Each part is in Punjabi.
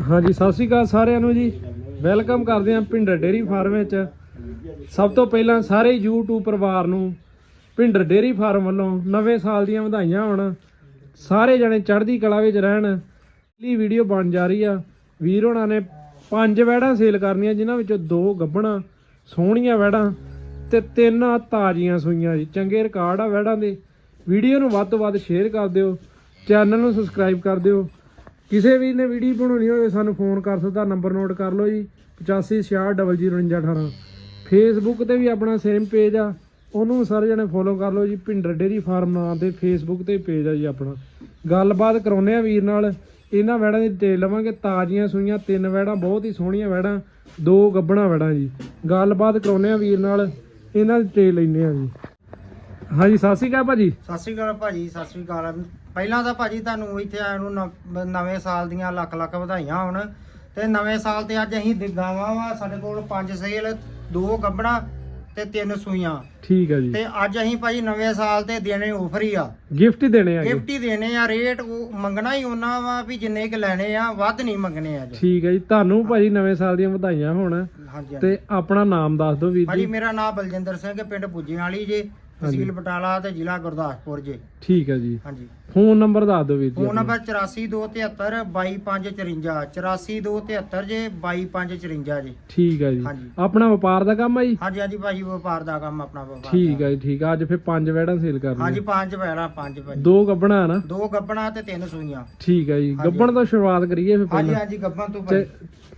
ਹਾਂਜੀ, ਸਤਿ ਸ਼੍ਰੀ ਅਕਾਲ ਸਾਰਿਆਂ ਨੂੰ ਜੀ। ਵੈਲਕਮ ਕਰਦੇ ਹਾਂ ਭਿੰਡਰ ਡੇਰੀ ਫਾਰਮ ਵਿੱਚ। ਸਭ ਤੋਂ ਪਹਿਲਾਂ ਸਾਰੇ YouTube ਪਰਿਵਾਰ ਨੂੰ ਭਿੰਡਰ ਡੇਰੀ ਫਾਰਮ ਵੱਲੋਂ ਨਵੇਂ ਸਾਲ ਦੀਆਂ ਵਧਾਈਆਂ ਹੋਣ। ਸਾਰੇ ਜਣੇ ਚੜ੍ਹਦੀ ਕਲਾ ਵਿੱਚ ਰਹਿਣ। ਪਹਿਲੀ ਵੀਡੀਓ ਬਣ ਜਾ ਰਹੀ ਆ। ਵੀਰ ਹੋਣਾ ਨੇ ਪੰਜ ਵੈੜਾਂ ਸੇਲ ਕਰਨੀਆਂ, ਜਿਨ੍ਹਾਂ ਵਿੱਚੋਂ ਦੋ ਗੱਭਣਾ, ਸੋਹਣੀਆਂ ਵੈੜਾਂ ਤੇ ਤਿੰਨ ਤਾਜ਼ੀਆਂ ਸੂਈਆਂ ਜੀ। ਚੰਗੇ ਰਿਕਾਰਡ ਆ ਵੈੜਾਂ ਦੇ। ਵੀਡੀਓ ਨੂੰ ਵੱਧ ਤੋਂ ਵੱਧ ਸ਼ੇਅਰ ਕਰ ਦਿਓ। ਚੈਨਲ ਨੂੰ ਸਬਸਕ੍ਰਾਈਬ ਕਰ ਦਿਓ। ਕਿਸੇ ਵੀ ਨੇ ਵੀਡੀਓ ਬਣਾਉਣੀ ਹੋਵੇ, ਸਾਨੂੰ ਫੋਨ ਕਰ ਸਕਦਾ ਨੰਬਰ ਨੋਟ ਕਰ ਲਓ ਜੀ 8560094918 ਫੇਸਬੁੱਕ ਤੇ ਵੀ ਆਪਣਾ ਸੇਮ ਪੇਜ ਆ, ਉਹਨੂੰ ਸਾਰੇ ਜਣੇ ਫੋਲੋ ਕਰ ਲਓ ਜੀ, ਭਿੰਡਰ ਡੇਰੀ ਫਾਰਮ ਨਾਂ ਤੇ ਫੇਸਬੁੱਕ ਤੇ ਪੇਜ ਆ ਜੀ ਆਪਣਾ। ਗੱਲਬਾਤ ਕਰਾਉਨੇ ਆ ਵੀਰ ਨਾਲ, ਇਹਨਾਂ ਵੈੜਾਂ ਦੀ ਡਿਟੇਲ ਲਵਾਂਗੇ, ਤਾਜ਼ੀਆਂ ਸੂਈਆਂ, ਤਿੰਨ ਵੈੜਾਂ ਬਹੁਤ ਹੀ ਸੋਹਣੀਆਂ ਵੈੜਾਂ ਦੋ ਗੱਬਣਾ ਵੈੜਾਂ ਜੀ। ਗੱਲਬਾਤ ਕਰਾਉਨੇ ਆ ਵੀਰ ਨਾਲ, ਇਹਨਾਂ ਦੀ ਡਿਟੇਲ ਲੈਨੇ ਆ ਜੀ। ਹਾਂਜੀ, ਸਤਿ ਸ਼੍ਰੀ ਅਕਾਲ ਭਾਜੀ। ਸਤਿ ਸ਼੍ਰੀ ਅਕਾਲ ਭਾਜੀ, ਸਤਿ ਸ਼੍ਰੀ ਅਕਾਲ। ਪਹਿਲਾਂ ਤਾਂ ਭਾਜੀ ਤੁਹਾਨੂੰ ਇੱਥੇ ਆਏ ਨੂੰ ਨਵ- ਨਵੇਂ ਸਾਲ ਦੀਆਂ ਲੱਖ ਲੱਖ ਵਧਾਈਆਂ ਹੋਣ। ਤੇ ਨਵੇਂ ਸਾਲ ਤੇ ਅੱਜ ਅਸੀਂ ਦ- ਗਾਵਾਂ ਵਾ ਸਾਡੇ ਕੋਲ ਪੰਜ ਸੇਲ ਦੋ ਗੱਬਣਾ ਤੇ ਤਿੰਨ ਸੂਈਆਂ। ਠੀਕ ਹੈ ਜੀ। ਤੇ ਅੱਜ ਅਸੀਂ ਭਾਜੀ ਨਵੇਂ ਸਾਲ ਤੇ ਦੇਣੇ ਆਫਰ ਹੀ ਆ। ਗਿਫਟ ਹੀ ਦੇਣੇ ਆ ਗਿਫਟ ਹੀ ਦੇਣੇ ਆ ਰੇਟ ਉਹ ਮੰਗਣਾ ਹੀ ਉਹਨਾਂ ਵਾ ਵੀ ਜਿੰਨੇ ਕ ਲੈਣੇ ਆ ਵੱਧ ਨਹੀਂ ਮੰਗਣੇ ਅੱਜ। ਠੀਕ ਹੈ ਜੀ ਤੁਹਾਨੂੰ ਭਾਜੀ ਨਵੇਂ ਸਾਲ ਦੀਆਂ ਵਧਾਈਆਂ ਹੋਣ। ਹਾਂਜੀ ਹਾਂਜੀ। ਤੇ ਆਪਣਾ ਨਾਮ ਦੱਸ ਦਿਓ ਵੀਰ ਭਾਜੀ ਜੀ ਮੇਰਾ ਨਾਮ ਬਲਜਿੰਦਰ ਸਿੰਘ ਪਿੰਡ ਪੁੱਜੀਆਂ ਵਾਲੀ ਜੇ। ਤਹਿਸੀਲ ਬਟਾਲਾ ਤੇ ਜ਼ਿਲ੍ਹਾ ਗੁਰਦਾਸਪੁਰ ਜੇ। ਠੀਕ ਹੈ ਜੀ। ਹਾਂਜੀ। ਫੋਨ ਨੰਬਰ ਦੱਸ ਦਿਓ ਵੀਰ ਜੀ ਫੋਨ। ਨੰਬਰ 8427 22554 84554 ਜੇ 22554 ਜੀ। ਠੀਕ ਹੈ ਜੀ। ਹਾਂਜੀ। ਆਪਣਾ ਵਪਾਰ ਦਾ ਕੰਮ ਹੈ ਜੀ? ਹਾਂਜੀ ਹਾਂਜੀ ਭਾਜੀ ਵਪਾਰ ਦਾ ਕੰਮ ਆਪਣਾ ਵਪਾਰ ਠੀਕ। ਹੈ ਜੀ ਠੀਕ ਹੈ। ਅੱਜ ਫਿਰ ਪੰਜ ਵੈੜਾਂ ਸੇਲ ਹਾਂਜੀ ਕਰਨੀਆਂ ਪੰਜ ਪੈਣਾ ਪੰਜ ਭਾਜੀ। ਦੋ ਗੱਬਣਾ ਨਾ? ਦੋ ਗੱਬਣਾ ਤੇ ਤਿੰਨ ਸੂਈਆਂ। ਠੀਕ ਹੈ ਜੀ। ਹਾਂਜੀ। ਗੱਬਣ ਤੋਂ ਸ਼ੁਰੂਆਤ ਕਰੀਏ ਫਿਰ ਹਾਂਜੀ ਹਾਂਜੀ ਗੱਬਾਂ ਤੋਂ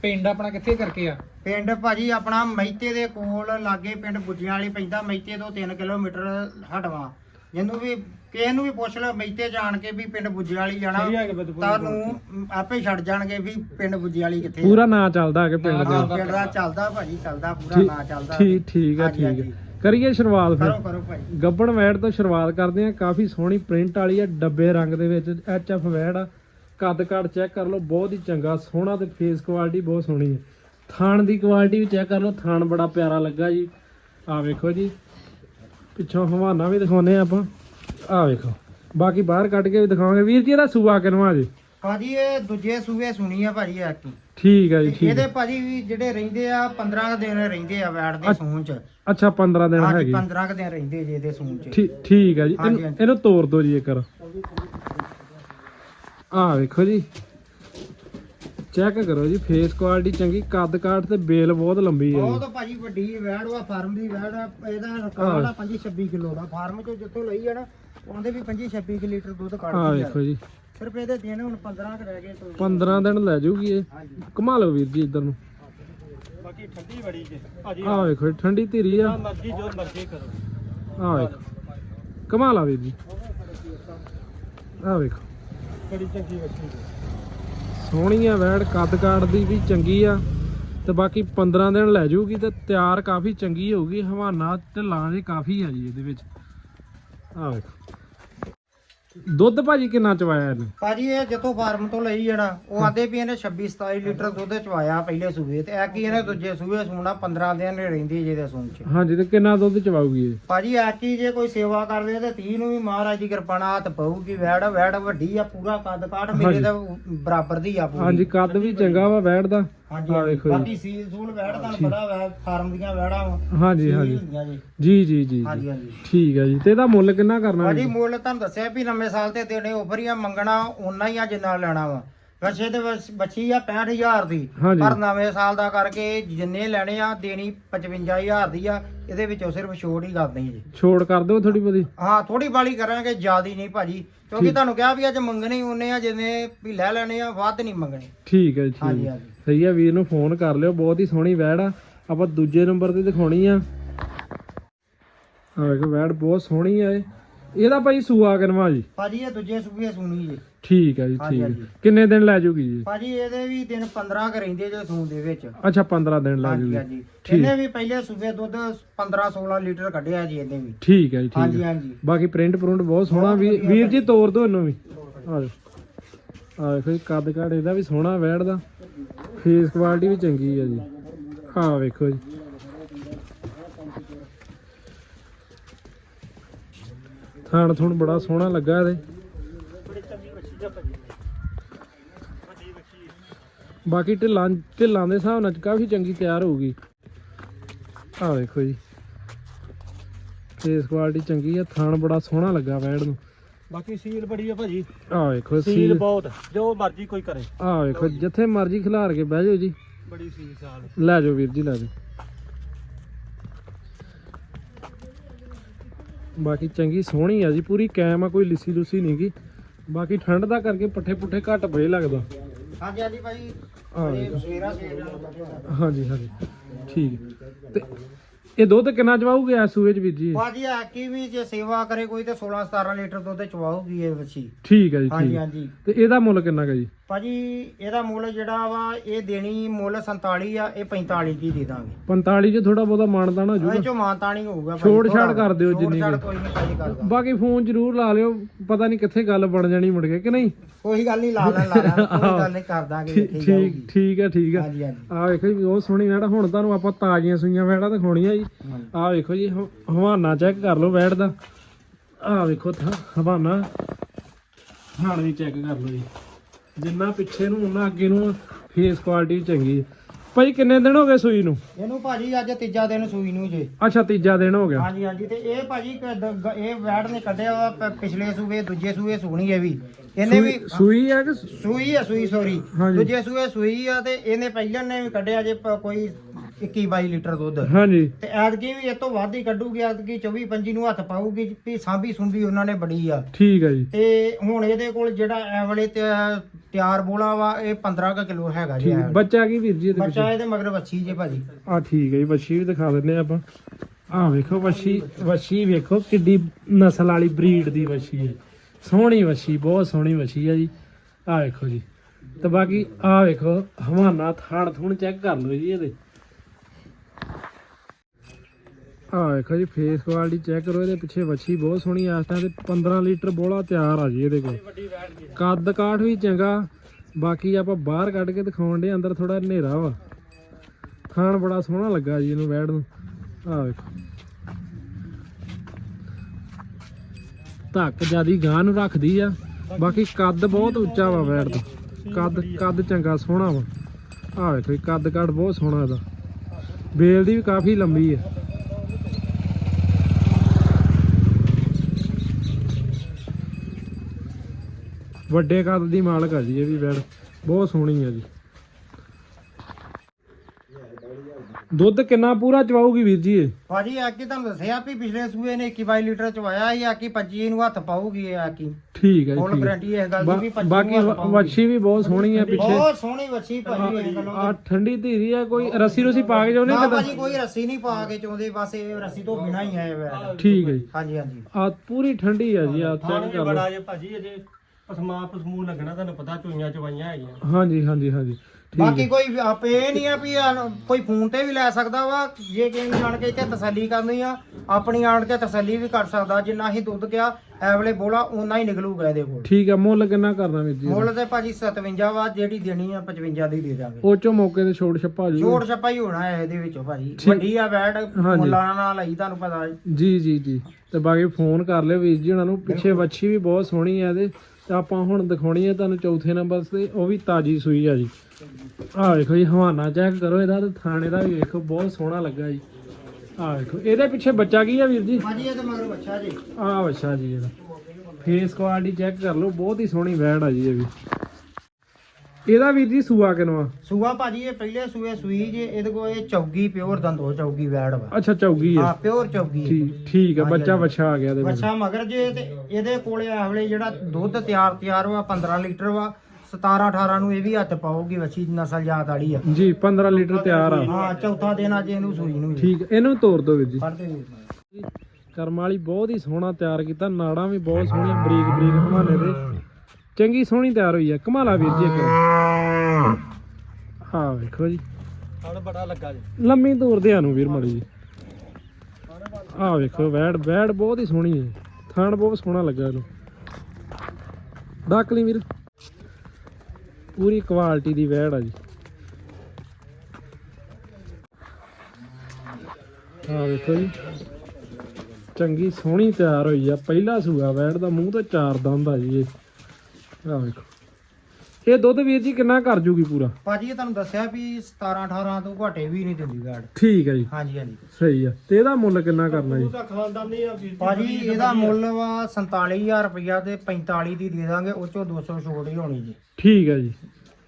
ਪਿੰਡ ਆਪਣਾ ਕਿੱਥੇ ਕਰਕੇ ਆ? ਪਿੰਡ ਭਾਜੀ ਆਪਣਾ ਮਹਿਤੇ ਦੇ ਕੋਲ ਲਾਗੇ ਪਿੰਡ ਬੁੱਜੀਆਂ ਵਾਲੀ ਪੈਂਦਾ ਮਹਿਤੇ ਤੋਂ 3 ਕਿਲੋਮੀਟਰ ਹਟਵਾ। ਜਿਹਨੂੰ ਵੀ ਕਿਸੇ ਨੂੰ ਵੀ ਪੁੱਛ ਲਓ ਮਹਿਤੇ ਜਾਣ ਕੇ ਵੀ ਪਿੰਡ ਬੁੱਜੇ ਵਾਲੀ ਜਾਣਾ ਤੁਹਾਨੂੰ ਆਪੇ ਛੱਡ ਜਾਣਗੇ ਵੀ ਪਿੰਡ ਬੁੱਜੇ ਵਾਲੀ ਕਿੱਥੇ ਆ। ਪੂਰਾ ਨਾਂ ਚੱਲਦਾ ਕਿ ਪਿੰਡ ਹਾਂ, ਦਾ। ਪਿੰਡ ਦਾ ਚੱਲਦਾ ਭਾਜੀ ਚੱਲਦਾ ਪੂਰਾ ਨਾਂ ਚੱਲਦਾ ਠੀਕ ਠੀਕ ਹੈ ਹਾਂਜੀ, ਠੀਕ ਹੈ ਹਾਂਜੀ। ਕਰੀਏ ਸ਼ੁਰੂਆਤ ਫਿਰ। ਕਰੋ ਕਰੋ ਭਾਜੀ। ਗੱਬਣ ਵੈੜ ਤੋਂ ਸ਼ੁਰੂਆਤ ਕਰਦੇ ਆ। ਕਾਫੀ ਸੋਹਣੀ ਪ੍ਰਿੰਟ ਵਾਲੀ ਆ ਡੱਬੇ ਰੰਗ ਦੇ ਵਿੱਚ ਐਚ ਐਫ ਵੈੜ ਆ। ਕੱਦ ਕਾਠ ਚੈੱਕ ਕਰ ਲਓ ਬਹੁਤ ਹੀ ਚੰਗਾ ਸੋਹਣਾ ਤੇ ਫੇਸ ਕੁਆਲਿਟੀ ਬਹੁਤ ਸੋਹਣੀ ਹੈ ਥਾਣ ਦੀ ਕੁਆਲਿਟੀ ਵੀ ਚੈੱਕ ਕਰ ਲਓ ਥਾਣ ਬੜਾ ਪਿਆਰਾ ਲੱਗਾ ਜੀ। ਆ ਵੇਖੋ ਜੀ। ਪਿੱਛੋਂ ਹਵਾਨਾ ਵੀ ਦਿਖਾਉਨੇ ਆ ਆਪਾਂ। ਆ ਵੇਖੋ। ਬਾਕੀ ਬਾਹਰ ਕੱਢ ਕੇ ਵੀ ਦਿਖਾਵਾਂਗੇ। ਵੀਰ ਜੀ ਇਹਦਾ ਸੂਆ ਕਿਨਵਾ ਜੀ? ਭਾਜੀ ਇਹ ਦੂਜੇ ਸੂਏ ਸੁਣੀ ਆ ਭਾਜੀ ਐਕੀ ਠੀਕ ਹੈ ਜੀ ਠੀਕ ਇਹਦੇ। ਭਾਜੀ ਵੀ ਜਿਹੜੇ ਰਹਿੰਦੇ ਆ 15 ਕੁ ਦਿਨ ਰਹਿੰਦੇ ਆ ਵੈੜ ਦੇ। ਸੂਣ ਚ। ਅੱਛਾ 15 ਦਿਨ ਹੈਗੀ। 15 ਕੁ ਦਿਨ ਰਹਿੰਦੇ ਜੇ ਇਹਦੇ ਸੂਣ ਚ। ਠੀਕ ਹੈ ਜੀ। ਇਹਨੂੰ- ਤੋੜ ਦਿਓ ਜੀ ਇੱਕ ਵਾਰ। ਆ ਵੇਖੋ ਜੀ। ਚੈੱਕ ਕਰੋ ਜੀ ਫੇਸ ਕੁਆਲਿਟੀ ਚੰਗੀ ਕੱਦ ਕਾਠ ਤੇ ਬੇਲ ਬਹੁਤ ਲੰਬੀ ਹੈ। ਬਹੁਤ ਭਾਜੀ ਵੱਡੀ ਵੈੜ ਵਾ ਫਾਰਮ ਦੀ ਵੈੜ ਆ ਇਹਦਾ ਰਿਕਾਰਡ ਆ 25 26 ਕਿਲੋ ਦਾ। ਫਾਰਮ ਚੋਂ ਜਿੱਥੋਂ ਲਈ ਆ ਨਾ ਉਹਦੇ ਵੀ 25 26 ਲੀਟਰ ਦੁੱਧ ਆ ਕੱਢਦੀ ਆ ਵੇਖੋ ਜੀ। ਸਿਰਫ ਇਹਦੇ ਦਿਨ ਹੁਣ 15 ਕੁ ਰਹਿ ਗਏ ਤੋਂ 15 ਦਿਨ ਲੈ ਜਾਊਗੀ ਇਹ। ਘੁਮਾ ਲਓ ਵੀਰ ਜੀ ਇੱਧਰ ਨੂੰ। ਬਾਕੀ ਠੰਡੀ ਬੜੀ ਜੇ। ਭਾਜੀ ਆ ਵੇਖੋ ਠੰਡੀ ਧੀਰੀ ਆ। ਮਰਜ਼ੀ ਜੋ ਮਰਜ਼ੀ ਕਰੋ। ਆ ਵੇਖੋ। ਘੁਮਾ ਲਾ ਵੀਰ ਜੀ। ਆ ਵੇਖੋ। ਬੜੀ ਚੰਗੀ ਬੱਚੀ ਸੋਹਣੀ ਆ ਵੈੜ, ਕੱਦ ਕਾਠ ਦੀ ਵੀ ਚੰਗੀ ਆ। ਤੇ ਬਾਕੀ 15 ਦਿਨ ਲੈ ਜਾਊਗੀ ਤੇ ਤਿਆਰ ਕਾਫੀ ਚੰਗੀ ਹੋਊਗੀ। ਹਵਾਨਾ ਢਿੱਲਾਂ ਦੇ ਕਾਫੀ ਆ ਜੀ ਇਹਦੇ ਵਿੱਚ। ਆ ਵੇਖੋ। ਦੁੱਧ ਭਾਜੀ ਕਿੰਨਾ ਚਵਾਇਆ ਇਹਨੇ? ਭਾਜੀ ਇਹ ਜਿੱਥੋਂ ਫਾਰਮ ਤੋਂ ਲਈ ਜਿਹੜਾ ਉਹ ਆਦੇ ਵੀ ਇਹਨੇ 26 27 ਲੀਟਰ ਦੁੱਧ ਚਵਾਇਆ ਪਹਿਲੇ ਸੂਏ ਤੇ। ਐ ਕੀ ਇਹਨੇ ਦੂਜੇ ਸੂਏ ਸੂਣਾ 15 ਦਿਨ ਰਹਿੰਦੀ ਜਿਹਦੇ ਸੂਣ ਚ। ਹਾਂਜੀ ਤੇ ਕਿੰਨਾ ਦੁੱਧ ਚਵਾਊਗੀ ਇਹ? ਭਾਜੀ ਐਕੀ ਜੇ ਕੋਈ ਸੇਵਾ ਕਰਦੇ ਤੇ 30 ਨੂੰ ਵੀ ਮਹਾਰਾਜ ਦੀ ਕਿਰਪਾ ਨਾਲ ਹੱਥ ਪਊਗੀ ਵੈੜ ਵੈੜ ਵੱਡੀ ਆ ਪੂਰਾ ਕੱਦ ਕਾਠ ਮੇਰੇ। ਦਾ ਬਰਾਬਰ ਦੀ ਆ ਪੂਰੀ। ਹਾਂਜੀ ਕੱਦ ਵੀ ਚੰਗਾ ਵਾ ਵੈੜ ਦਾ। ਹਾਂਜੀ ਆ ਹਾਂਜੀ। ਵੇਖੋ ਜੀ। ਬਾਕੀ ਸੀਲ ਸੂਲ ਵੈੜ ਤੁਹਾਨੂੰ ਪਤਾ ਵੈ ਫਾਰਮ ਦੀਆਂ ਵੈੜਾਂ ਵਾ ਹਾਂਜੀ ਸੀਲ ਹਾਂਜੀ ਹੁੰਦੀਆਂ ਜੀ ਜੀ ਜੀ ਜੀ ਹਾਂਜੀ ਜੀ। ਹਾਂਜੀ ਠੀਕ ਹੈ ਜੀ ਤੇ ਇਹਦਾ ਮੁੱਲ ਕਿੰਨਾ ਕਰਨਾ ਭਾਜੀ ਜੀ? ਮੁੱਲ ਤੁਹਾਨੂੰ ਦੱਸਿਆ ਵੀ ਨਵੇਂ ਸਾਲ ਤੇ ਦੇਣੇ ਹੀ ਆ ਮੰਗਣਾ ਓਨਾ ਹੀ ਆ ਜਿੰਨਾ ਲੈਣਾ ਵਾ ਵੈਸੇ ਤੇ ਬਸ ਬੱਚੀ ਆ 65000 ਦੀ। ਹਾਂਜੀ। ਪਰ ਨਵੇਂ ਸਾਲ ਦਾ ਕਰਕੇ ਜਿੰਨੇ ਲੈਣੇ ਆ ਦੇਣੀ 55000 ਦੀ ਆ ਇਹਦੇ ਵਿੱਚੋਂ ਸਿਰਫ ਛੋਟ ਹੀ ਕਰਦੇ ਜੀ। ਛੋੜ ਕਰ ਦਿਓ ਥੋੜੀ ਬਹੁਤੀ। ਹਾਂ ਥੋੜੀ ਬਾਲੀ ਕਰਾਂਗੇ ਜਿਆਦੀ ਨਹੀਂ ਭਾਜੀ। ਕਿਉਂਕਿ ਤੁਹਾਨੂੰ ਕਿਹਾ ਵੀ ਅੱਜ ਮੰਗਣੇ ਹੀ ਉਹਨੇ ਆ ਜਿੰਨੇ ਵੀ ਲੈ ਲੈਣੇ ਆ ਵੱਧ ਨਹੀਂ ਮੰਗਣੇ। ਠੀਕ ਹੈ ਜੀ, ਠੀਕ। ਹਾਂਜੀ ਹੈ ਹਾਂਜੀ। ਸਹੀ ਆ ਵੀਰ ਨੂੰ ਫੋਨ ਕਰ ਲਿਓ ਬਹੁਤ ਹੀ ਸੋਹਣੀ ਵੈੜ ਆ। ਆਪਾਂ ਦੂਜੇ ਨੰਬਰ ਤੇ ਦਿਖਾਉਣੀ ਆ। ਆ ਵੇਖੋ ਵੈੜ ਬਹੁਤ ਸੋਹਣੀ ਆ ਇਹ। ਇਹਦਾ ਭਾਈ ਸੂਆ ਕਿਨਵਾ ਜੀ? ਭਾਜੀ ਇਹ ਦੂਜੇ ਸੂਬੇ ਸੁਣੀ ਜੀ। ਠੀਕ ਹੈ ਜੀ ਹਾਂਜੀ, ਠੀਕ ਹੈ ਹਾਂਜੀ। ਕਿੰਨੇ ਦਿਨ ਲੈ ਜਾਊਗੀ ਜੀ? ਭਾਜੀ ਇਹਦੇ ਵੀ ਦਿਨ 15 ਕ ਰਹਿੰਦੇ ਜੇ ਸੂਣ ਦੇ ਵਿੱਚ। ਅੱਛਾ 15 ਦਿਨ ਲੈ ਹਾਂਜੀ ਜਾਊਗੀ ਹਾਂਜੀ। ਠੀਕ। ਇਹਨੇ ਵੀ ਪਹਿਲੇ ਸੂਬੇ ਦੁੱਧ 15 16 ਲੀਟਰ ਕੱਢਿਆ ਜੀ ਇਹਨੇ ਵੀ। ਠੀਕ ਹੈ ਜੀ ਠੀਕ ਹਾਂਜੀ ਹੈ ਹਾਂਜੀ। ਬਾਕੀ ਪ੍ਰਿੰਟ ਪ੍ਰਿੰਟ ਬਹੁਤ ਸੋਹਣਾ ਵੀ ਵੀਰ ਜੀ ਤੋਰ ਦਿਓ ਇਹਨੂੰ ਵੀ। ਆ ਜਾਓ। ਆ ਵੇਖੋ ਜੀ ਕੱਦ ਕਾਠ ਇਹਦਾ ਵੀ ਸੋਹਣਾ ਵੈੜ ਦਾ ਫੇਸ ਕੁਆਲਿਟੀ ਵੀ ਚੰਗੀ ਹੈ ਜੀ। ਆ ਵੇਖੋ ਜੀ। ਥਾਣ ਥੁਣ ਬੜਾ ਸੋਹਣਾ ਲੱਗਾ ਇਹਦੇ। ਬਾਕੀ ਢਿੱਲਾਂ ਢਿੱਲਾਂ ਦੇ ਹਿਸਾਬ ਨਾਲ ਕਾਫੀ ਚੰਗੀ ਤਿਆਰ ਹੋਊਗੀ। ਆਹ ਵੇਖੋ ਜੀ। ਫੇਸ ਕੁਆਲਿਟੀ ਚੰਗੀ ਆ ਥਣ ਬੜਾ ਸੋਹਣਾ ਲੱਗਾ ਵੈੜ ਨੂੰ। ਬਾਕੀ ਸੀਲ ਬੜੀ ਆ ਭਾਜੀ। ਆਹ ਵੇਖੋ ਸੀਲ। ਬਹੁਤ ਜੋ ਮਰਜ਼ੀ ਕੋਈ ਕਰੇ। ਆਹ ਵੇਖੋ ਜਿੱਥੇ ਮਰਜ਼ੀ ਖਿਲਾਰ ਕੇ ਬਹਿ ਜਾਓ ਜੀ। ਬੜੀ ਸੀਲ ਸਾਲ। ਲੈ ਜਾਓ ਵੀਰ ਜੀ ਲੈ ਜਾਓ। ਬਾਕੀ ਚੰਗੀ ਸੋਹਣੀ ਆ ਜੀ ਪੂਰੀ ਕੈਮ ਆ ਕੋਈ ਲਿੱਸੀ ਲੁੱਸੀ ਨਹੀਂ ਗੀ। ਬਾਕੀ ਠੰਡ ਦਾ ਕਰਕੇ ਪੱਠੇ ਪੁੱਠੇ ਘੱਟ ਬੜੇ ਲੱਗਦਾ। ਹਾਂਜੀ ਹਾਂਜੀ ਭਾਈ। ਵੇਖੋ। ਸਵੇਰਾ ਸਵੇਰਾ ਹਾਂਜੀ ਹਾਂਜੀ। ਠੀਕ। ਹੈ। ਤੇ ਇਹ ਦੁੱਧ ਕਿੰਨਾ ਚਵਾਉਗੇ ਆ ਸੂਏ ਚ ਵੀਰ ਜੀ? ਭਾਜੀ ਆ ਕੀ ਵੀ ਜੇ ਸੇਵਾ ਕਰੇ ਕੋਈ ਤੇ 16 17 ਲੀਟਰ ਦੁੱਧ ਚਵਾਉਗੀ ਇਹ ਬੱਚੀ ਠੀਕ ਹੈ ਜੀ ਹਾਂਜੀ ਹਾਂਜੀ। ਤੇ ਇਹਦਾ ਮੁੱਲ ਕਿੰਨਾ ਹੈ ਜੀ? ਭਾਜੀ ਇਹਦਾ ਮੁੱਲ ਜਿਹੜਾ ਵਾ ਇਹ ਦੇਣੀ ਮੁੱਲ 47 ਆ ਇਹ 45 ਦੀ ਦੇ ਦਾਂਗੇ। 45 ਚ ਥੋੜਾ ਬਹੁਤਾ ਮਾਨਦਾਨ ਹੋ ਇਹ ਚੋਂ ਮਾਨਤਾ ਨਹੀਂ ਹੋਊਗਾ ਭਾਜੀ, ਛੋੜ ਛਾੜ ਕਰ ਦਿਓ ਜਿੰਨੀ ਛਾੜ। ਕੋਈ ਨਹੀਂ ਭਾਜੀ ਕਰਦਾ ਬਾਕੀ ਫੋਨ ਜ਼ਰੂਰ ਲਾ ਲਿਓ ਪਤਾ ਨਹੀਂ ਕਿੱਥੇ ਗੱਲ ਬਣ ਜਾਣੀ ਮੁੜ ਕੇ ਕਿ ਨਹੀਂ? ਕੋਈ ਗੱਲ ਨਹੀਂ ਲਾ ਲੈਣ ਲਾ ਲੈਣ ਕੋਈ ਗੱਲ ਨਹੀਂ ਕਰ ਦਾਂਗੇ ਠੀਕ ਠੀਕ ਹੈ ਠੀਕ ਹੈ ਆ ਵੇਖੋ ਜੀ ਬਹੁਤ ਸੋਹਣੀ ਵੈੜ। ਹੁਣ ਤੁਹਾਨੂੰ ਆਪਾਂ ਤਾਜ਼ੀਆਂ ਸੂਈਆਂ ਵੈੜਾਂ ਦਿਖਾਉਣੀਆਂ ਜੀ। ਆ ਵੇਖੋ ਜੀ ਹਵਾਨਾ ਚੈੱਕ ਕਰ ਲਓ ਵੈੜ ਦਾ। ਆ ਵੇਖੋ ਹਵਾਨਾ। ਹਾਣ ਵੀ ਚੈੱਕ ਕਰ ਲਓ ਜੀ। ਜਿੰਨਾ ਪਿੱਛੇ ਨੂੰ ਉਹਨਾਂ ਅੱਗੇ ਨੂੰ ਫੇਸ ਕੁਆਲਿਟੀ ਚੰਗੀ ਹੈ। ਭਾਈ ਕਿੰਨੇ ਦਿਨ ਹੋ ਗਏ ਸੂਈ ਨੂੰ? ਇਹਨੂੰ ਭਾਜੀ ਅੱਜ ਤੀਜਾ ਦਿਨ ਸੂਈ ਨੂੰ ਜੇ। ਅੱਛਾ ਤੀਜਾ ਦਿਨ ਹੋ ਗਿਆ। ਹਾਂਜੀ ਹਾਂਜੀ ਤੇ ਇਹ ਭਾਜੀ ਕ- ਦ- ਗ- ਇਹ ਵੈੜ ਨੇ ਕੱਢਿਆ ਵਾ ਪ- ਪਿਛਲੇ ਸੂਏ ਦੂਜੇ ਸੂਏ ਸੂਣੀ ਹੈ ਵੀ। ਇਹਨੇ ਵੀ ਸੂਈ- ਸੂਈ ਹੈ ਕਿ ਸੂਈ ਆ ਸੂਈ ਸੋਰੀ ਹਾਂਜੀ। ਦੂਜੇ ਸੂਏ ਸੂਈ ਆ ਤੇ ਇਹਨੇ ਪਹਿਲਾਂ ਨੇ ਵੀ ਕੱਢਿਆ ਜੇ ਪ- ਕੋਈ 21 22 ਲੀਟਰ ਦੁੱਧ। ਹਾਂਜੀ। ਤੇ ਐਤਕੀ ਵੀ ਇਹ ਤੋਂ ਵੱਧ ਹੀ ਕੱਢੂਗੀ ਐਤਕੀ 24 25 ਨੂੰ ਹੱਥ ਪਾਊਗੀ ਵੀ ਸਾਂਭੀ ਸੁੰਭੀ ਉਹਨਾਂ ਨੇ ਬੜੀ ਆ। ਠੀਕ ਹੈ ਜੀ। ਤੇ ਹੁਣ ਇਹਦੇ ਕੋਲ ਜਿਹੜਾ ਐ ਵਾਲੇ ਤੇ ਤਿਆਰ ਬੋਲਾ ਵਾ ਇਹ 15 ਕੁ ਕਿਲੋ ਹੈਗਾ ਜੀ ਠੀਕ। ਬੱਚਾ ਕੀ ਵੀਰ ਜੀ ਇਹਦੇ ਬੱਚਾ ਇਹਦੇ ਮਗਰ ਵੱਛੀ ਜੇ ਭਾਜੀ। ਆ ਠੀਕ ਹੈ ਜੀ ਵੱਛੀ ਵੀ ਦਿਖਾ ਦਿੰਨੇ ਆਪਾਂ। ਆ ਵੇਖੋ ਵੱਛੀ ਵੱਛੀ ਵੇਖੋ ਕਿੱਡੀ ਨਸਲ ਵਾਲੀ ਬਰੀਡ ਦੀ ਵੱਛੀ ਹੈ ਸੋਹਣੀ ਵੱਛੀ ਬਹੁਤ ਸੋਹਣੀ ਵੱਛੀ ਹੈ ਜੀ। ਆ ਵੇਖੋ ਜੀ। ਤੇ ਬਾਕੀ ਆ ਵੇਖੋ ਹਵਾਨਾ ਥਾੜ ਥੂਣ ਚੈੱਕ ਕਰ ਲਓ ਜੀ ਇਹਦੇ। ਆ ਵੇਖੋ ਜੀ ਫੇਸ ਕੁਆਲਿਟੀ ਚੈੱਕ ਕਰੋ ਇਹਦੇ ਪਿੱਛੇ ਵੱਛੀ ਬਹੁਤ ਸੋਹਣੀ ਆ ਇਸ ਤੇ 15 ਲੀਟਰ ਬੋਲਾ ਤਿਆਰ ਆ ਜੀ ਇਹਦੇ ਕੋਲ। ਕੱਦ ਕਾਠ ਵੀ ਚੰਗਾ ਬਾਕੀ ਆਪਾਂ ਬਾਹਰ ਕੱਢ ਕੇ ਦਿਖਾਉਣ ਦੇ ਅੰਦਰ ਥੋੜਾ ਹਨੇਰਾ ਵਾ। ਖਾਣ ਬੜਾ ਸੋਹਣਾ ਲੱਗਾ ਜੀ ਇਹਨੂੰ ਬੈਠ ਨੂੰ। ਆ ਵੇਖੋ। ਧੱਕ ਜਿਆਦੀ ਗਾਂ ਨੂੰ ਰੱਖਦੀ ਆ ਬਾਕੀ ਕੱਦ ਬਹੁਤ ਉੱਚਾ ਵਾ ਬੈਠ ਦਾ। ਕੱਦ ਕੱਦ ਚੰਗਾ ਸੋਹਣਾ ਵਾ। ਆ ਵੇਖੋ ਜੀ, ਕੱਦ ਕੱਦ ਬਹੁਤ ਸੋਹਣਾ ਇਹਦਾ। ਬੇਲ ਦੀ ਵੀ ਕਾਫੀ ਲੰਬੀ ਹੈ। ਵੱਡੇ ਕੱਦ ਦੀ ਮਾਲਕ ਆ ਜੀ, ਇਹ ਵੀ ਬੈੜ ਬਹੁਤ ਸੋਹਣੀ ਆ ਜੀ। ਦੁੱਧ ਕਿੰਨਾ ਪੂਰਾ ਚਵਾਊਗੀ ਵੀਰ ਜੀ ਇਹ? ਭਾਜੀ ਆਕੀ ਤੁਹਾਨੂੰ ਦੱਸਿਆ ਵੀ ਪਿਛਲੇ ਸੂਏ ਨੇ 21 22 ਲੀਟਰ ਚਵਾਇਆ ਸੀ ਆਕੀ 25 ਨੂੰ ਹੱਥ ਪਾਊਗੀ ਇਹ ਆਕੀ ਠੀਕ ਹੈ ਜੀ, ਫੁੱਲ ਠੀਕ ਹੈ। ਗਰੰਟੀ ਇਸ ਗੱਲ ਦੀ ਵੀ ਬਾ- 25 ਬਾਕੀ ਨੂੰ ਹੱਥ ਪਾਊਗੀ। ਵੱਛੀ ਵੀ ਬਹੁਤ ਸੋਹਣੀ ਆ ਪਿੱਛੇ। ਬਹੁਤ ਸੋਹਣੀ ਵੱਛੀ ਭਾਜੀ ਇਹ ਗੱਲੋਂ ਆ ਠੰਡੀ ਧੀਰੀ ਆ ਕੋਈ ਰੱਸੀ ਰੁਸੀ ਪਾ ਕੇ ਜਾਉਨੇ ਨਾ ਭਾਜੀ ਕੋਈ ਰੱਸੀ ਨਹੀਂ ਪਾ ਕੇ ਚਾਹੁੰਦੇ ਬਸ ਇਹ ਰੱਸੀ ਤੋਂ ਬਿਨਾ ਹੀ ਆਏ ਵੈਟ ਠੀਕ ਹੈ ਜੀ। ਹਾਂਜੀ ਹਾਂਜੀ। ਆ ਪੂਰੀ ਠੰਡੀ ਆ ਜੀ ਆ ਚੈੱਕ ਕਰ ਬੜਾ ਲਓ ਜੇ ਭਾਜੀ ਅਜੇ ਪਸਮਾ ਪਸਮੂ ਲੱਗਣਾ ਤੁਹਾਨੂੰ ਪਤਾ ਚੋਈਆਂ ਚਵਾਈਆਂ ਹੈਗੀਆਂ। ਹਾਂਜੀ ਹਾਂਜੀ ਹਾਂਜੀ। ਬਾਕੀ ਕੋਈ ਆਪੇ ਇਹ ਨਹੀਂ ਆ ਵੀ ਆ ਕੋਈ ਫੋਨ ਤੇ ਵੀ ਲੈ ਸਕਦਾ ਵਾ ਜੇ ਕਿਸੇ ਨੇ ਆਣ ਕੇ ਇੱਥੇ ਤਸੱਲੀ ਕਰਨੀ ਆ ਆਪਣੀ ਆਣ ਕੇ ਤਸੱਲੀ ਵੀ ਕਰ ਸਕਦਾ ਜਿੰਨਾ ਹੀ ਦੁੱਧ ਗਿਆ ਐਵਲੇ ਬੋਲਾ ਓਨਾ ਹੀ ਨਿਕਲੂਗਾ ਇਹਦੇ ਕੋਲ। ਠੀਕ ਹੈ ਮੁੱਲ ਕਿੰਨਾ ਕਰਨਾ ਵੀਰ ਜੀ? ਇਹਦਾ? ਮੁੱਲ ਤੇ ਭਾਜੀ 57 ਵਾ ਜਿਹੜੀ ਦੇਣੀ ਆ 55 ਦੀ ਦੇ ਦਾਂਗੇ। ਉਹ ਚੋਂ ਮੌਕੇ ਤੇ ਛੋੜ ਛੱਪਾ ਜੀ ਛੋੜ ਛਪਾ ਹੀ ਹੋਣਾ ਹੈ ਇਹਦੇ ਵਿੱਚੋਂ ਭਾਜੀ। ਠੀਕ। ਵੱਡੀ ਆ ਬੈਡ ਹਾਂਜੀ। ਮੁੱਲਾਂ ਨਾਲ ਲਈ ਤੁਹਾਨੂੰ ਪਤਾ। ਜੀ ਜੀ ਜੀ। ਤੇ ਬਾਕੀ ਫੋਨ ਕਰ ਲਿਓ ਵੀਰ ਜੀ ਉਹਨਾਂ ਨੂੰ। ਪਿੱਛੇ ਵੱਛੀ ਵੀ ਬਹੁਤ ਸੋਹਣੀ ਆ ਇਹਦੇ। ਤੇ ਆਪਾਂ ਹੁਣ ਦਿਖਾਉਣੀ ਹੈ ਤੁਹਾਨੂੰ ਚੌਥੇ ਨੰਬਰ ਤੇ ਉਹ ਵੀ ਤਾਜੀ ਸੂਈ ਆ ਜੀ। ਆਹ ਵੇਖੋ ਜੀ ਹਵਾਨਾ ਚੈੱਕ ਕਰੋ ਇਹਦਾ ਤੇ ਥਾਣੇ ਦਾ ਵੀ ਵੇਖੋ ਬਹੁਤ ਸੋਹਣਾ ਲੱਗਾ ਜੀ। ਆਹ ਵੇਖੋ ਇਹਦੇ ਪਿੱਛੇ ਬੱਚਾ ਕੀ ਆ ਵੀਰ ਜੀ? ਭਾਜੀ ਇਹ ਤੇ ਮਗਰ ਬੱਚਾ ਜੀ। ਆਹ ਅੱਛਾ ਜੀ ਇਹਦਾ। ਫੇਸ ਕੁਆਲਿਟੀ ਚੈੱਕ ਕਰ ਲਓ ਬਹੁਤ ਹੀ ਸੋਹਣੀ ਵੈੜ ਆ ਜੀ ਇਹ ਵੀ। ਇਹਦਾ ਵੀਰ ਜੀ ਸੂਆ ਕਿਨਵਾ ਸੂਆ ਭਾਜੀ ਇਹ ਪਹਿਲੇ ਸੂਏ ਸੂਈ ਜੇ ਇਹਦੇ ਕੋਲ ਇਹ ਚੌਗੀ ਪਿਓਰ ਦੰਦੋ ਚੌਗੀ ਵੈੜ ਵਾ। ਅੱਛਾ ਚੌਗੀ ਹਾਂ ਆ ਪਿਓਰ ਚੌਗੀ ਠੀਕ ਠੀਕ ਆ ਬੱਚਾ। ਬੱਚਾ ਆ ਗਿਆ ਇਹਦੇ ਵਿੱਚ ਬੱਚਾ ਮਗਰ ਜੇ ਤੇ ਇਹਦੇ ਕੋਲੇ ਆਵਲੇ ਜਿਹੜਾ ਦੁੱਧ ਤਿਆਰ ਤਿਆਰ ਵਾ 15 ਲੀਟਰ ਵਾ 17 18 ਨੂੰ ਇਹ ਵੀ ਹੱਥ ਪਾਉਗੀ ਵੱਛੀ ਨਸਲ ਜਾਤ ਵਾਲੀ ਆ। ਜੀ 15 ਲੀਟਰ ਤਿਆਰ ਆ। ਹਾਂ ਚੌਥਾ ਦਿਨ ਅੱਜ ਇਹਨੂੰ ਸੂਈ ਨੂੰ। ਠੀਕ ਇਹਨੂੰ ਤੋੜ ਦਿਓ ਵੀਰ ਜੀ। ਫੜਦੇ ਜੀ। ਕਰਮ ਵਾਲੀ ਬਹੁਤ ਹੀ ਸੋਹਣਾ ਤਿਆਰ ਕੀਤਾ ਨਾੜਾਂ ਵੀ ਬਹੁਤ ਸੋਹਣੀਆਂ ਬਰੀਕ ਬਰੀਕ ਹਮਾਨੇ ਦੇ ਚੰਗੀ ਸੋਹਣੀ ਤਿਆਰ ਹੋਈ ਆ। ਕਮਾਲਾ ਵੀਰ ਜੀ ਇੱਕ। ਹਾਂ। ਵੇਖੋ ਜੀ। ਹਣ ਬੜਾ ਲੱਗਾ ਜੀ। ਲੰਮੀ ਤੋਰਦੇ ਨੂੰ ਵੀਰ ਮੜੀ ਜੀ। ਆਹ ਵੇਖੋ ਵੈੜ ਵੈੜ ਬਹੁਤ ਹੀ ਸੋਹਣੀ ਹੈ। ਥਾਣ ਬਹੁਤ ਸੋਹਣਾ ਲੱਗਾ ਇਹਨੂੰ। ਡੱਕ ਲਈ ਵੀਰ। ਪੂਰੀ ਕੁਆਲਿਟੀ ਦੀ ਵੈੜ ਆ ਜੀ। ਆਹ ਵੇਖੋ ਜੀ। ਚੰਗੀ ਸੋਹਣੀ ਤਿਆਰ ਹੋਈ ਆ। ਪਹਿਲਾ ਸੂਆ ਵੈੜ ਦਾ ਮੂੰਹ ਤੇ ਚਾਰ ਦੰਦ ਆ ਜੀ ਇਹ। ਆਹ ਵੇਖੋ। ਇਹ ਦੁੱਧ ਵੀਰ ਜੀ ਕਿੰਨਾ ਕਰ ਜੂਗੀ ਪੂਰਾ? ਭਾਜੀ ਇਹ ਤੁਹਾਨੂੰ ਦੱਸਿਆ ਵੀ 17 18 ਤੋਂ ਘਾਟੇ ਵੀ ਨਹੀਂ ਦਿੰਦੀ ਵੈੜ ਠੀਕ ਹੈ ਜੀ। ਹਾਂਜੀ ਹਾਂਜੀ। ਸਹੀ ਆ। ਤੇ ਇਹਦਾ ਮੁੱਲ ਕਿੰਨਾ ਕਰਨਾ ਜੀ? ਉਹ ਤਾਂ ਖਾਨਦਾਨੀ ਆ ਵੀਰ ਜੀ। ਭਾਜੀ ਇਹਦਾ ਮੁੱਲ ਵਾ 47000 ਰੁਪਇਆ ਤੇ 45 ਦੀ ਦੇ ਦਾਂਗੇ ਉਹ ਚੋਂ 200 ਛੋਟ ਹੀ ਹੋਣੀ ਜੀ। ਠੀਕ ਹੈ ਜੀ।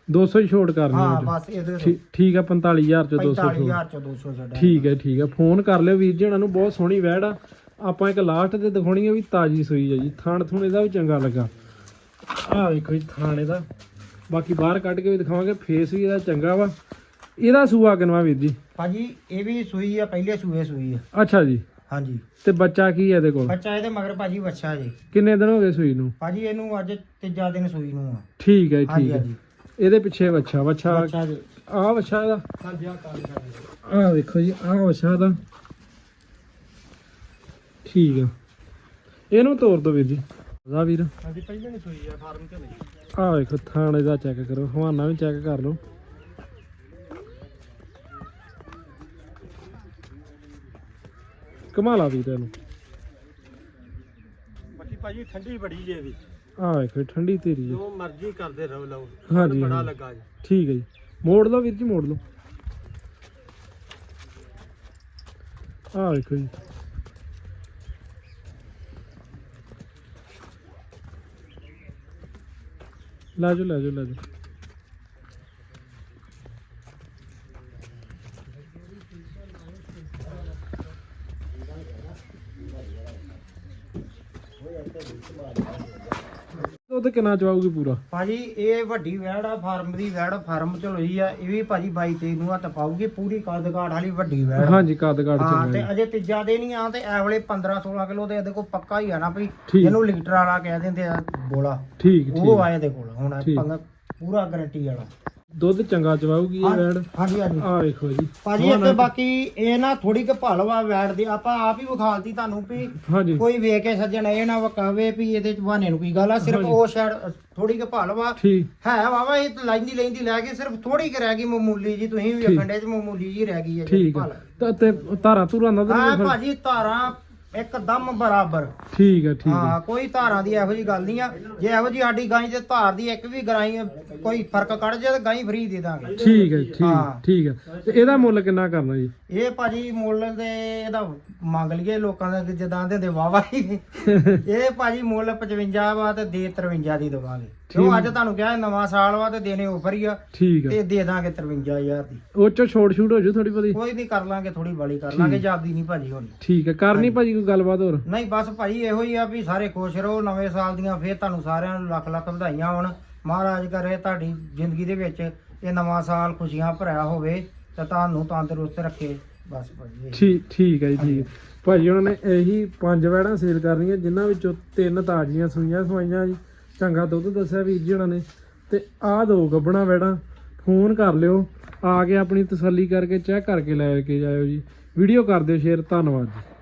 200 ਹੀ ਛੋਟ ਕਰਨੀ ਹਾਂ। ਬਸ ਇਹਦੇ ਤੋਂ। ਠੀਕ ਆ 45000 ਚ 200 ਛੋਟ। 45000 ਚੋਂ 200 ਛੱਡਾਂਗੇ ਠੀਕ ਹੈ। ਠੀਕ ਹੈ ਫੋਨ ਕਰ ਲਿਓ ਵੀਰ ਜੀ ਉਹਨਾਂ ਨੂੰ ਬਹੁਤ ਸੋਹਣੀ ਵੈੜ ਆ। ਆਪਾਂ ਇੱਕ ਲਾਸਟ ਤੇ ਦਿਖਾਉਣੀ ਆ ਵੀ ਤਾਜੀ ਸੂਈ ਆ ਜੀ। ਥਾਣ ਥੁਣ ਇਹਦਾ ਵੀ ਚੰਗਾ ਲੱਗਾ। ਆਹ ਵੇਖੋ ਜੀ ਥਾਣ ਇਹਦਾ ਬਾਕੀ ਬਾਹਰ ਕੱਢ ਕੇ ਵੀ ਦਿਖਾਵਾਂਗੇ ਫੇਸ ਵੀ ਇਹਦਾ ਚੰਗਾ ਵਾ। ਇਹਦਾ ਸੂਆ ਕਿਨਵਾ ਵੀਰ ਜੀ? ਭਾਜੀ ਇਹ ਵੀ ਸੂਈ ਆ ਪਹਿਲੇ ਸੂਏ ਸੂਈ ਆ। ਅੱਛਾ ਜੀ। ਹਾਂਜੀ। ਤੇ ਬੱਚਾ ਕੀ ਹੈ ਇਹਦੇ ਕੋਲ? ਬੱਚਾ ਇਹਦੇ ਮਗਰ ਭਾਜੀ ਬੱਚਾ ਜੀ। ਕਿੰਨੇ ਦਿਨ ਹੋ ਗਏ ਸੂਈ ਨੂੰ? ਭਾਜੀ ਇਹਨੂੰ ਅੱਜ ਤੀਜਾ ਦਿਨ ਸੂਈ ਨੂੰ ਆ। ਠੀਕ ਹੈ ਜੀ, ਹਾਂਜੀ ਠੀਕ ਹੈ ਹਾਂਜੀ ਇਹਦੇ ਪਿੱਛੇ ਬੱਚਾ ਬੱਚਾ ਬੱਚਾ ਜੀ। ਆਹ ਬੱਚਾ ਇਹਦਾ। ਹਾਂਜੀ ਆ ਕਾਲ ਆਹ ਵੇਖੋ ਜੀ ਆਹ ਬੱਚਾ ਇਹਦਾ। ਠੀਕ ਆ। ਇਹਨੂੰ ਤੋੜ ਦੋ ਵੀਰ ਜੀ। ਦਾ ਵੀਰ? ਹਾਂਜੀ ਪਹਿਲਾਂ ਨਹੀਂ ਸੋਈ ਆ ਫਾਰਮ ਤੇ ਨਹੀਂ। ਆਹ ਵੇਖੋ ਥਾਣੇ ਦਾ ਚੈੱਕ ਕਰੋ ਹਵਾਨਾ ਵੀ ਚੈੱਕ ਕਰ ਲਓ। ਕਮਾਲਾ ਵੀ ਤੈਨੂੰ ਬਾਕੀ ਭਾਜੀ ਠੰਡੀ ਬੜੀ ਜੇ ਵੀ। ਆਹ ਵੇਖੋ ਠੰਡੀ ਤੇਰੀ ਜੀ ਮਰਜ਼ੀ ਕਰਦੇ ਰਹੋ ਲਓ। ਹਾਂਜੀ, ਬੜਾ। ਲੱਗਾ ਜੀ। ਠੀਕ ਹੈ ਜੀ। ਮੋੜ ਲਓ ਵੀਰ ਜੀ ਮੋੜ ਲਓ। ਆਹ ਵੇਖੋ ਜੀ। ਲੈ ਜਾਓ ਲੈ ਜਾਓ ਲੈ ਜਾਓ। ਦੁੱਧ ਕਿੰਨਾ ਚਵਾਉਗੀ ਪੂਰਾ ਭਾਜੀ ਇਹ ਵੱਡੀ ਵੈੜ ਆ ਫਾਰਮ ਦੀ ਵੈੜ ਫਾਰਮ ਚ ਲੋਈ ਆ ਇਹ ਵੀ ਭਾਜੀ 22 23 ਨੂੰ ਹੱਥ ਪਾਊਗੀ ਪੂਰੀ ਕੱਦ ਕਾਠ ਵਾਲੀ ਵੱਡੀ ਵੈੜ। ਹਾਂਜੀ ਕੱਦ ਕੱਦ ਹਾਂ ਤੇ। ਅਜੇ ਤੀਜਾ ਦੇ ਨਹੀਂ ਆ ਤੇ ਐ ਵੇਲੇ 15 16 ਕਿਲੋ ਦੇ ਇਹਦੇ ਕੋਲ ਪੱਕਾ ਹੀ ਆ ਨਾ ਠੀਕ। ਇਹਨੂੰ ਲੀਟਰ ਵਾਲਾ ਕਹਿ ਦਿੰਦੇ ਆ ਬੋਲਾ ਠੀਕ ਉਹ ਠੀਕ ਆ ਇਹਦੇ ਕੋਲ ਹੁਣ ਪੂਰਾ ਗਾਰੰਟੀ ਵਾਲਾ ਦੁੱਧ ਚੰਗਾ ਚਵਾਉਗੀ ਇਹ ਵੈੜ। ਹਾਂਜੀ ਹਾਂਜੀ। ਆਹ ਵੇਖੋ ਜੀ। ਭਾਜੀ ਹੁਣ- ਇੱਥੇ ਬਾਕੀ ਇਹ ਨਾ ਥੋੜੀ ਕੁ ਭਲਵਾ ਵੈੜ ਦੀ। ਆਪਾਂ ਆਪ ਹੀ ਵਿਖਾਲਤੀ ਤੁਹਾਨੂੰ ਵੀ ਹਾਂਜੀ। ਕੋਈ ਵੇਖ ਕੇ ਸੱਜਣ ਇਹ ਨਾ ਵਕਾਵੇ ਵੀ ਇਹਦੇ ਚ ਬਹਾਨੇ ਨੂੰ ਕੀ ਗੱਲ ਆ। ਸਿਰਫ ਹਾਂਜੀ। ਉਹ ਸ਼ਾਇਦ ਥੋੜੀ ਕੁ ਭਲਵਾ ਠੀਕ। ਹੈ ਵਾਵਾ ਇਹ ਲੈਂਦੀ ਲੈਂਦੀ ਲੈ ਕੇ ਸਿਰਫ ਥੋੜੀ ਕੁ ਰਹਿ ਗਈ ਮਾਮੂਲੀ ਜੀ। ਤੁਸੀਂ ਵੀ ਠੀਕ। ਦੇ ਚ ਮਾਮੂਲੀ ਜੀ ਰਹਿ ਗਈ ਹੈ ਠੀਕ ਹੈ ਤਾਂ ਤੇ ਧਾਰਾਂ ਧੂਰਾਂ ਤਾਂ ਹਾਂ ਭਾਜੀ ਧਾਰਾਂ ਇੱਕਦਮ ਬਰਾਬਰ। ਠੀਕ ਹੈ ਠੀਕ ਹੈ ਹਾਂ ਕੋਈ ਧਾਰਾਂ ਦੀ ਇਹੋ ਜੀ ਗੱਲ ਨਹੀਂ ਆ। ਜੇ ਇਹੋ ਜੀ ਸਾਡੀ ਗਾਂ ਤੇ ਧਾਰ ਦੀ ਇੱਕ ਵੀ ਗਰਾਈ ਕੋਈ ਫ਼ਰਕ ਕੱਢ ਜੇ ਤਾਂ ਗਾਂ ਫਰੀ ਦੇ ਦਾਂਗੇ। ਠੀਕ ਹੈ ਠੀਕ ਹਾਂ। ਠੀਕ ਹੈ ਤੇ ਇਹਦਾ ਮੁੱਲ ਕਿੰਨਾ ਕਰਨਾ ਜੀ? ਇਹ ਭਾਜੀ ਮੁੱਲ ਦੇ ਇਹਦਾ ਮੰਗ ਲਈਏ ਲੋਕਾਂ ਦਾ ਜਦਾਂ ਦੇ ਵਾਵਾ ਹੀ। ਇਹ ਭਾਜੀ ਮੁੱਲ 55 ਵਾ ਤੇ ਦੇ 53 ਦੀ ਦਵਾਂਗੇ। ਕਿਉਂ ਅੱਜ ਤੁਹਾਨੂੰ ਕਿਹਾ ਨਵਾਂ ਸਾਲ ਵਾ ਤੇ ਦੇਣੇ ਆਫਰ ਹੀ ਆ ਠੀਕ ਤੇ ਦੇ ਦਾਂਗੇ 53000 ਦੀ। ਉਹ ਚੋਂ ਛੋਟ ਛੂਟ ਹੋ ਜੂ ਥੋੜੀ ਬਹੁਤੀ? ਕੋਈ ਨਹੀਂ ਕਰ ਲਾਂਗੇ ਥੋੜੀ ਬੜੀ ਕਰ ਲਾਂਗੇ ਜਲਦੀ ਨਹੀਂ ਭਾਜੀ ਹੋਣੀ। ਠੀਕ ਹੈ ਕਰਨੀ ਭਾਜੀ ਕੋਈ ਗੱਲਬਾਤ ਹੋਰ? ਨਹੀਂ ਬਸ ਭਾਜੀ ਇਹੋ ਹੀ ਆ ਵੀ ਸਾਰੇ ਖੁਸ਼ ਰਹੋ ਨਵੇਂ ਸਾਲ ਦੀਆਂ ਫੇਰ ਤੁਹਾਨੂੰ ਸਾਰਿਆਂ ਨੂੰ ਲੱਖ ਲੱਖ ਵਧਾਈਆਂ ਹੋਣ। ਮਹਾਰਾਜ ਕਰੇ ਤੁਹਾਡੀ ਜ਼ਿੰਦਗੀ ਦੇ ਵਿੱਚ ਇਹ ਨਵਾਂ ਸਾਲ ਖੁਸ਼ੀਆਂ ਭਰਿਆ ਹੋਵੇ ਤੇ ਤੁਹਾਨੂੰ ਤੰਦਰੁਸਤ ਰੱਖੇ। ਬਸ ਭਾਜੀ। ਠੀਕ ਠੀਕ ਹੈ ਜੀ ਠੀਕ। ਭਾਜੀ ਉਹਨਾਂ ਨੇ ਇਹੀ ਪੰਜ ਵੈੜਾਂ ਸੇਲ ਕਰਨੀਆਂ ਜਿਨ੍ਹਾਂ ਵਿੱਚੋਂ ਤਿੰਨ ਤਾਜ਼ੀਆਂ ਸੂਈਆਂ ਸਵਾਈਆਂ ਜੀ। ਚੰਗਾ ਦੁੱਧ ਦੱਸਿਆ ਵੀਰ ਜੀ ਉਹਨਾਂ ਨੇ। ਤੇ ਆਹ ਦੋ ਗੱਬਣਾ ਵੈੜਾਂ, ਫੋਨ ਕਰ ਲਿਓ। ਆ ਕੇ ਆਪਣੀ ਤਸੱਲੀ ਕਰਕੇ ਚੈੱਕ ਕਰਕੇ ਲੈ ਕੇ ਜਾਇਓ ਜੀ। ਵੀਡੀਓ ਕਰ ਦਿਓ, ਸ਼ੇਅਰ। ਧੰਨਵਾਦ ਜੀ।